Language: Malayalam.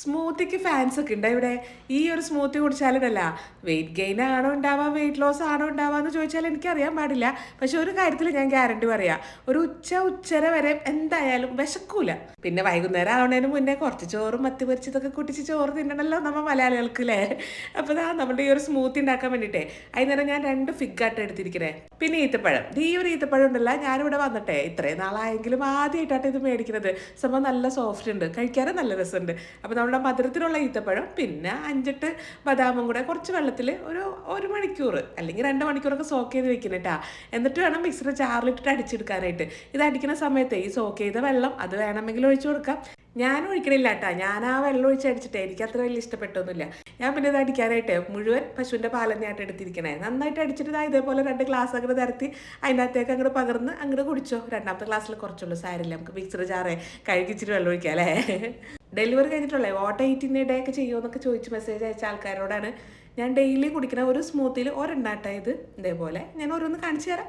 സ്മൂത്തിക്ക് ഫാൻസ് ഒക്കെ ഉണ്ട് ഇവിടെ? ഈ ഒരു സ്മൂത്തി കുടിച്ചാലല്ല വെയിറ്റ് ഗെയിൻ ആണോ ഉണ്ടാവാം വെയിറ്റ് ലോസ് ആണോ ഉണ്ടാവാന്ന് ചോദിച്ചാൽ എനിക്കറിയാൻ പാടില്ല. പക്ഷെ ഒരു കാര്യത്തിൽ ഞാൻ ഗ്യാരണ്ടി പറയാം. ഒരു ഉച്ച ഉച്ചര വരെ എന്തായാലും വിശക്കൂല. പിന്നെ വൈകുന്നേരം ആവണേന് മുന്നേ കുറച്ച് ചോറും മത്തി പൊരിച്ചതൊക്കെ കുട്ടിച്ച് ചോറ് തിന്നണമല്ലോ നമ്മൾ മലയാളികൾക്ക് അല്ലേ അപ്പോൾ ഇതാ നമ്മുടെ ഈ ഒരു സ്മൂത്തി ഉണ്ടാക്കാൻ വേണ്ടിയിട്ടേ അതിനേരം ഞാൻ രണ്ട് ഫിഗായിട്ട് എടുത്തിരിക്കണേ. പിന്നെ ഈത്തപ്പഴം. ഈ ഒരു ഈത്തപ്പഴം ഉണ്ടല്ല ഞാനിവിടെ വന്നിട്ടെ. ഇത്രയും നാളായെങ്കിലും ആദ്യമായിട്ടാണ് ഇത് മേടിക്കുന്നത് സംഭവം നല്ല സോഫ്റ്റ് ഉണ്ട്. കഴിക്കാനും നല്ല രസമുണ്ട്. അപ്പോൾ നമ്മുടെ മധുരത്തിലുള്ള ഈത്തപ്പഴം പിന്നെ അഞ്ചെട്ട് ബദാമും കൂടെ കുറച്ച് വെള്ളത്തിൽ ഒരു ഒരു മണിക്കൂർ അല്ലെങ്കിൽ രണ്ട് മണിക്കൂറൊക്കെ സോക്ക് ചെയ്ത് വെക്കണം കേട്ടാ എന്നിട്ട് വേണം മിക്സിയുടെ ചാറിലിട്ടിട്ട് അടിച്ചെടുക്കാനായിട്ട്. ഇത് അടിക്കുന്ന സമയത്ത് ഈ സോക്ക് ചെയ്ത വെള്ളം അത് വേണമെങ്കിൽ ഒഴിച്ചു കൊടുക്കാം. ഞാൻ ഒഴിക്കണില്ല കേട്ടാ ഞാൻ ആ വെള്ളം ഒഴിച്ച് അടിച്ചിട്ടേ എനിക്ക് അത്ര വലിയ ഇഷ്ടപ്പെട്ടൊന്നുമില്ല. ഞാൻ പിന്നെ ഇത് അടിക്കാനായിട്ട് മുഴുവൻ പശുവിന്റെ പാൽ തന്നെയായിട്ട് എടുത്തിരിക്കണേ. നന്നായിട്ട് അടിച്ചിട്ട് ഇതാ ഇതേപോലെ രണ്ട് ഗ്ലാസ് അങ്ങോട്ട് നിരത്തി അതിനകത്തേക്ക് അങ്ങനെ പകർന്ന് അങ്ങോട്ട് കുടിച്ചോ. രണ്ടാമത്തെ ഗ്ലാസ്സിൽ കുറച്ചുള്ളൂ സാരില്ല നമുക്ക് മിക്സർ ചാറേ കഴുകിച്ചിട്ട് വെള്ളം ഒഴിക്കാം അല്ലേ? ഡെലിവറി കഴിഞ്ഞിട്ടുള്ളത് വാട്ട് എയ്റ്റിന്റെ ഡേ ഒക്കെ ചെയ്യുമോ എന്നൊക്കെ ചോദിച്ച് മെസ്സേജ് അയച്ച ആൾക്കാരോടാണ് ഞാൻ ഡെയിലി കുടിക്കുന്ന ഒരു സ്മൂത്തിൽ ഒരെണ്ണാട്ടായത് ഇതേപോലെ ഞാൻ ഓരോന്ന് കാണിച്ചു തരാം.